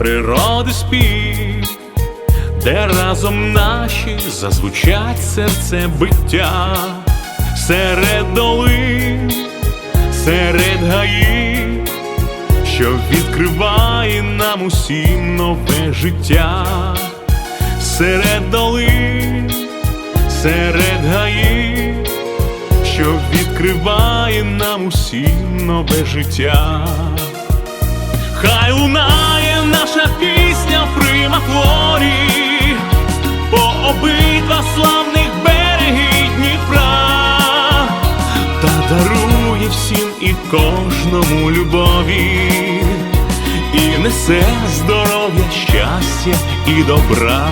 природи спів, де разом наші зазвучать серце биття, серед долин, серед гаїв, що відкриває нам усім нове життя, серед долин, серед гаїв, що відкриває нам усім нове життя. Хай лунає наша пісня в примафлорі по обидва славних береги Дніпра, та дарує всім і кожному любові, і несе здоров'я, щастя і добра.